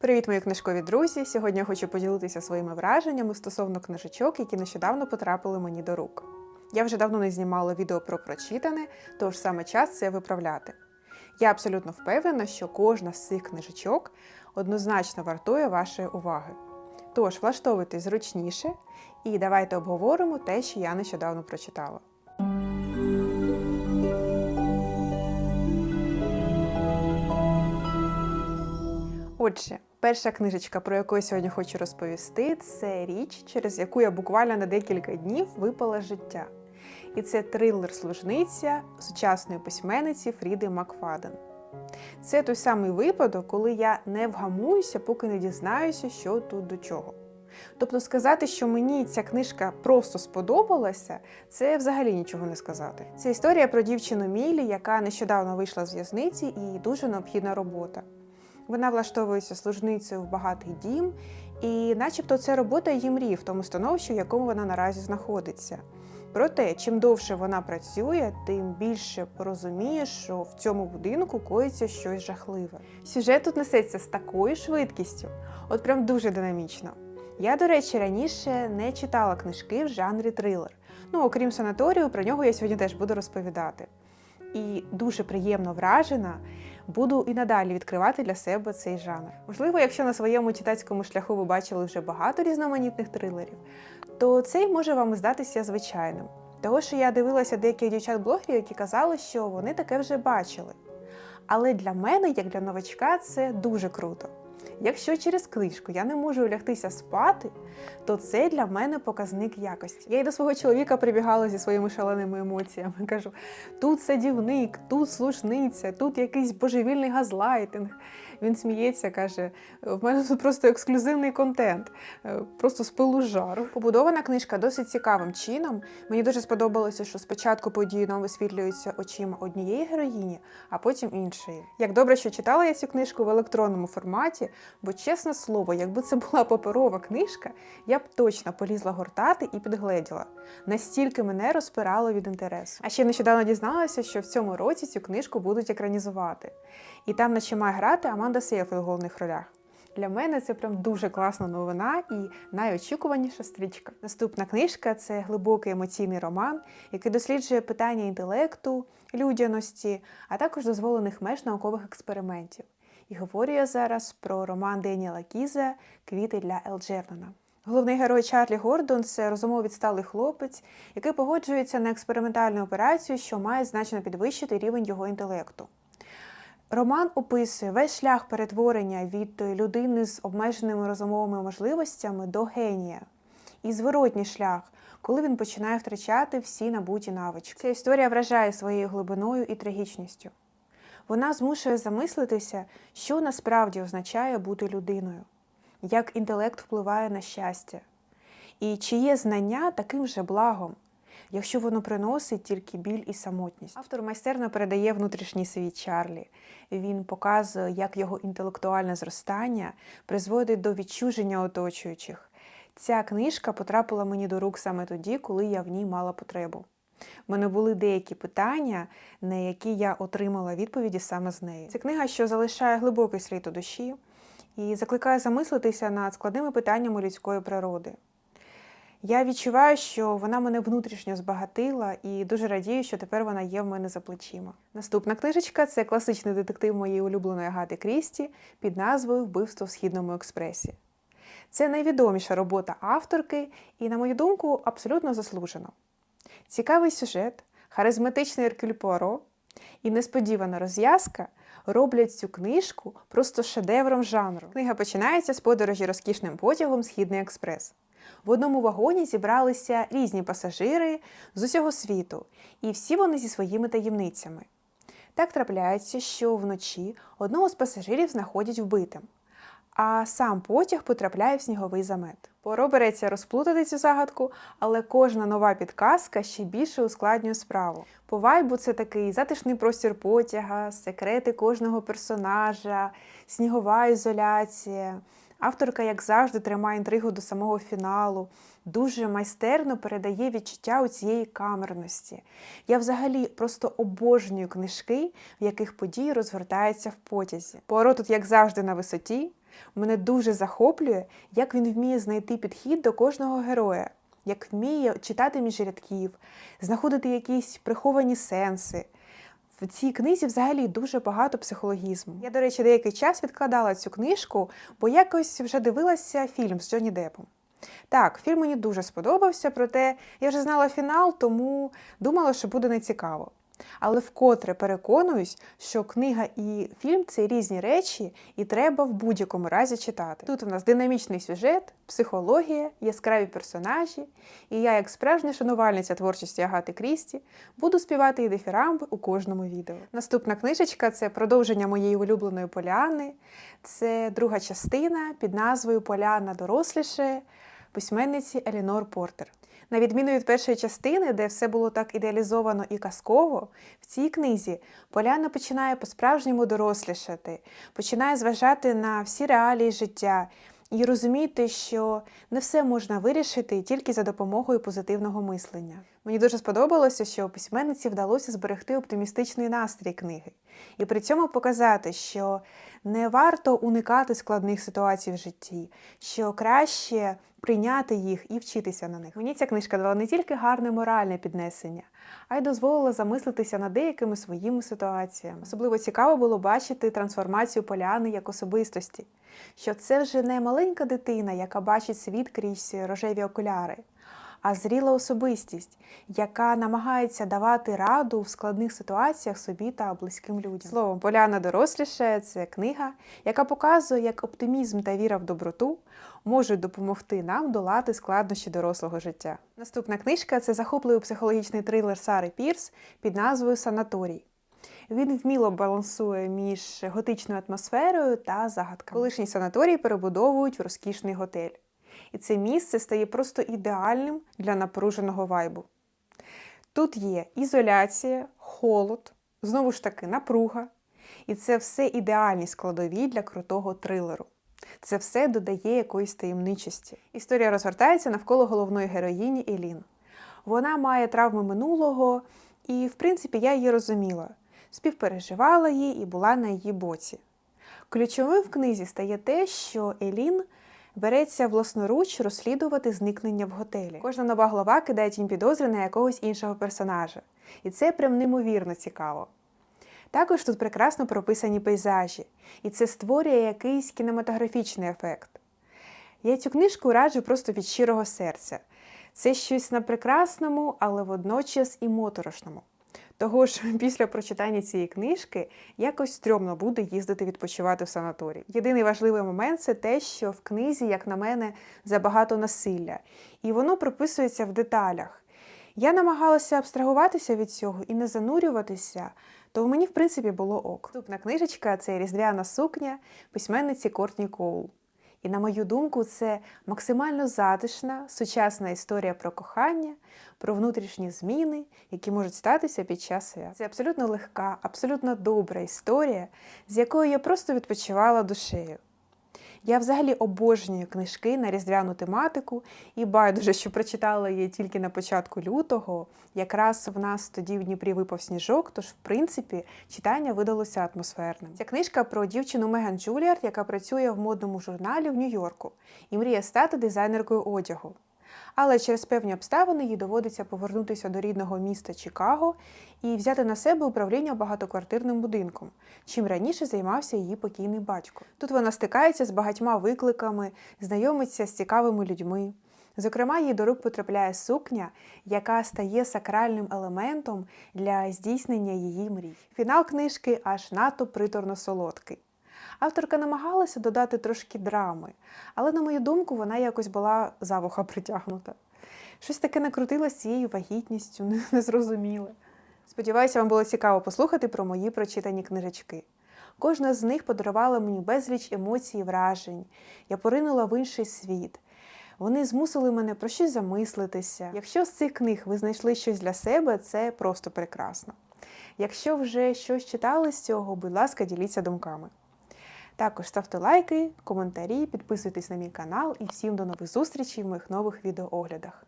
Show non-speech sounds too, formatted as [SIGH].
Привіт, мої книжкові друзі! Сьогодні я хочу поділитися своїми враженнями стосовно книжечок, які нещодавно потрапили мені до рук. Я вже давно не знімала відео про прочитане, тож саме час це виправляти. Я абсолютно впевнена, що кожна з цих книжечок однозначно вартує вашої уваги. Тож влаштовуйтесь зручніше і давайте обговоримо те, що я нещодавно прочитала. Отже, перша книжечка, про яку я сьогодні хочу розповісти, це річ, через яку я буквально на декілька днів випала життя. І це трилер служниця сучасної письменниці Фріди Макфаден. Це той самий випадок, коли я не вгамуюся, поки не дізнаюся, що тут до чого. Тобто сказати, що мені ця книжка просто сподобалася, це взагалі нічого не сказати. Це історія про дівчину Мілі, яка нещодавно вийшла з в'язниці і дуже необхідна робота. Вона влаштовується служницею в багатий дім, і, начебто, це робота її мрії в тому становищі, в якому вона наразі знаходиться. Проте, чим довше вона працює, тим більше розуміє, що в цьому будинку коїться щось жахливе. Сюжет тут несеться з такою швидкістю, от прям дуже динамічно. Я, до речі, раніше не читала книжки в жанрі трилер. Ну, окрім санаторію, про нього я сьогодні теж буду розповідати. І дуже приємно вражена, буду і надалі відкривати для себе цей жанр. Можливо, якщо на своєму читацькому шляху ви бачили вже багато різноманітних трилерів, то цей може вам здатися звичайним. Того, що я дивилася деяких дівчат-блогерів, які казали, що вони таке вже бачили. Але для мене, як для новачка, це дуже круто. Якщо через книжку я не можу лягтися спати, то це для мене показник якості. Я й до свого чоловіка прибігала зі своїми шаленими емоціями. Кажу: тут садівник, тут слушниця, тут якийсь божевільний газлайтинг. Він сміється, каже: в мене тут просто ексклюзивний контент, е, просто з пилу жару. Побудована книжка досить цікавим чином. Мені дуже сподобалося, що спочатку події нам висвітлюються очима однієї героїні, а потім іншої. Як добре, що читала я цю книжку в електронному форматі, бо, чесне слово, якби це була паперова книжка, я б точно полізла гортати і підгледіла. Настільки мене розпирало від інтересу. А ще нещодавно дізналася, що в цьому році цю книжку будуть екранізувати. І там наче має грати Аманда Сейфрид в головних ролях. Для мене це прям дуже класна новина і найочікуваніша стрічка. Наступна книжка це глибокий емоційний роман, який досліджує питання інтелекту, людяності, а також дозволених меж наукових експериментів. І говорю я зараз про роман Деніела Кіза Квіти для Елджернона. Головний герой Чарлі Гордон це розумово відсталий хлопець, який погоджується на експериментальну операцію, що має значно підвищити рівень його інтелекту. Роман описує весь шлях перетворення від людини з обмеженими розумовими можливостями до генія і зворотній шлях, коли він починає втрачати всі набуті навички. Ця історія вражає своєю глибиною і трагічністю. Вона змушує замислитися, що насправді означає бути людиною, як інтелект впливає на щастя, і чи є знання таким же благом, якщо воно приносить тільки біль і самотність. Автор майстерно передає внутрішній світ Чарлі. Він показує, як його інтелектуальне зростання призводить до відчуження оточуючих. Ця книжка потрапила мені до рук саме тоді, коли я в ній мала потребу. У мене були деякі питання, на які я отримала відповіді саме з неї. Це книга, що залишає глибокий слід у душі і закликає замислитися над складними питаннями людської природи. Я відчуваю, що вона мене внутрішньо збагатила і дуже радію, що тепер вона є в мене за плечима. Наступна книжечка це класичний детектив моєї улюбленої Агати Крісті під назвою Вбивство в Східному експресі. Це найвідоміша робота авторки і, на мою думку, абсолютно заслужено. Цікавий сюжет, харизматичний Еркюль Пуаро і несподівана розв'язка роблять цю книжку просто шедевром жанру. Книга починається з подорожі розкішним потягом Східний експрес. В одному вагоні зібралися різні пасажири з усього світу, і всі вони зі своїми таємницями. Так трапляється, що вночі одного з пасажирів знаходять вбитим, а сам потяг потрапляє в сніговий замет. Поро береться розплутати цю загадку, але кожна нова підказка ще більше ускладнює справу. По вайбу це такий затишний простір потяга, секрети кожного персонажа, снігова ізоляція. Авторка, як завжди, тримає інтригу до самого фіналу, дуже майстерно передає відчуття у цієї камерності. Я взагалі просто обожнюю книжки, в яких події розгортаються в потязі. Поро тут, як завжди, на висоті. Мене дуже захоплює, як він вміє знайти підхід до кожного героя, як вміє читати між рядків, знаходити якісь приховані сенси. В цій книзі взагалі дуже багато психологізму. Я, до речі, деякий час відкладала цю книжку, бо якось вже дивилася фільм з Джонні Депом. Так, фільм мені дуже сподобався, проте я вже знала фінал, тому думала, що буде нецікаво. Але вкотре переконуюсь, що книга і фільм це різні речі, і треба в будь-якому разі читати. Тут у нас динамічний сюжет, психологія, яскраві персонажі, і я, як справжня шанувальниця творчості Агати Крісті, буду співати і дифірамби у кожному відео. Наступна книжечка це продовження моєї улюбленої поляни. Це друга частина під назвою Поляна доросліше письменниці Елінор Портер. На відміну від першої частини, де все було так ідеалізовано і казково, в цій книзі Поляна починає по-справжньому дорослішати, починає зважати на всі реалії життя і розуміти, що не все можна вирішити тільки за допомогою позитивного мислення. Мені дуже сподобалося, що письменниці вдалося зберегти оптимістичний настрій книги, і при цьому показати, що не варто уникати складних ситуацій в житті, що краще прийняти їх і вчитися на них. Мені ця книжка дала не тільки гарне моральне піднесення, а й дозволила замислитися над деякими своїми ситуаціями. Особливо цікаво було бачити трансформацію поляни як особистості, що це вже не маленька дитина, яка бачить світ крізь рожеві окуляри. А зріла особистість, яка намагається давати раду в складних ситуаціях собі та близьким людям. Словом, Поляна доросліше це книга, яка показує, як оптимізм та віра в доброту можуть допомогти нам долати складнощі дорослого життя. Наступна книжка це захопливий психологічний трилер Сари Пірс під назвою Санаторій. Він вміло балансує між готичною атмосферою та загадками. Колишній санаторій перебудовують в розкішний готель. І це місце стає просто ідеальним для напруженого вайбу. Тут є ізоляція, холод, знову ж таки, напруга. І це все ідеальні складові для крутого трилеру. Це все додає якоїсь таємничості. Історія розгортається навколо головної героїні Елін. Вона має травми минулого, і, в принципі, я її розуміла, співпереживала її і була на її боці. Ключовим в книзі стає те, що Елін береться власноруч розслідувати зникнення в готелі. Кожна нова глава кидає тінь підозри на якогось іншого персонажа. І це прям неймовірно цікаво. Також тут прекрасно прописані пейзажі, і це створює якийсь кінематографічний ефект. Я цю книжку раджу просто від щирого серця. Це щось на прекрасному, але водночас і моторошному. Того ж, [LAUGHS] після прочитання цієї книжки якось стрьомно буде їздити відпочивати в санаторій. Єдиний важливий момент це те, що в книзі, як на мене, забагато насилля, і воно прописується в деталях. Я намагалася абстрагуватися від цього і не занурюватися, то мені, в принципі, було ок. Наступна книжечка це різдвяна сукня письменниці Кортні Коул. І, на мою думку, це максимально затишна, сучасна історія про кохання, про внутрішні зміни, які можуть статися під час свят. Це абсолютно легка, абсолютно добра історія, з якою я просто відпочивала душею. Я взагалі обожнюю книжки на різдвяну тематику і байдуже, що прочитала її тільки на початку лютого. Якраз в нас тоді в Дніпрі випав сніжок, тож, в принципі, читання видалося атмосферним. Ця книжка про дівчину Меган Джуліард, яка працює в модному журналі в Нью-Йорку і мріє стати дизайнеркою одягу. Але через певні обставини їй доводиться повернутися до рідного міста Чикаго і взяти на себе управління багатоквартирним будинком, чим раніше займався її покійний батько. Тут вона стикається з багатьма викликами, знайомиться з цікавими людьми. Зокрема, їй до рук потрапляє сукня, яка стає сакральним елементом для здійснення її мрій. Фінал книжки аж надто приторно солодкий. Авторка намагалася додати трошки драми, але, на мою думку, вона якось була за вуха притягнута. Щось таке накрутилось цією вагітністю, [LAUGHS] незрозуміле. Сподіваюся, вам було цікаво послухати про мої прочитані книжечки. Кожна з них подарувала мені безліч емоцій і вражень. Я поринула в інший світ. Вони змусили мене про щось замислитися. Якщо з цих книг ви знайшли щось для себе, це просто прекрасно. Якщо вже щось читали з цього, будь ласка, діліться думками. Також ставте лайки, коментарі, підписуйтесь на мій канал і всім до нових зустрічей в моїх нових відеооглядах.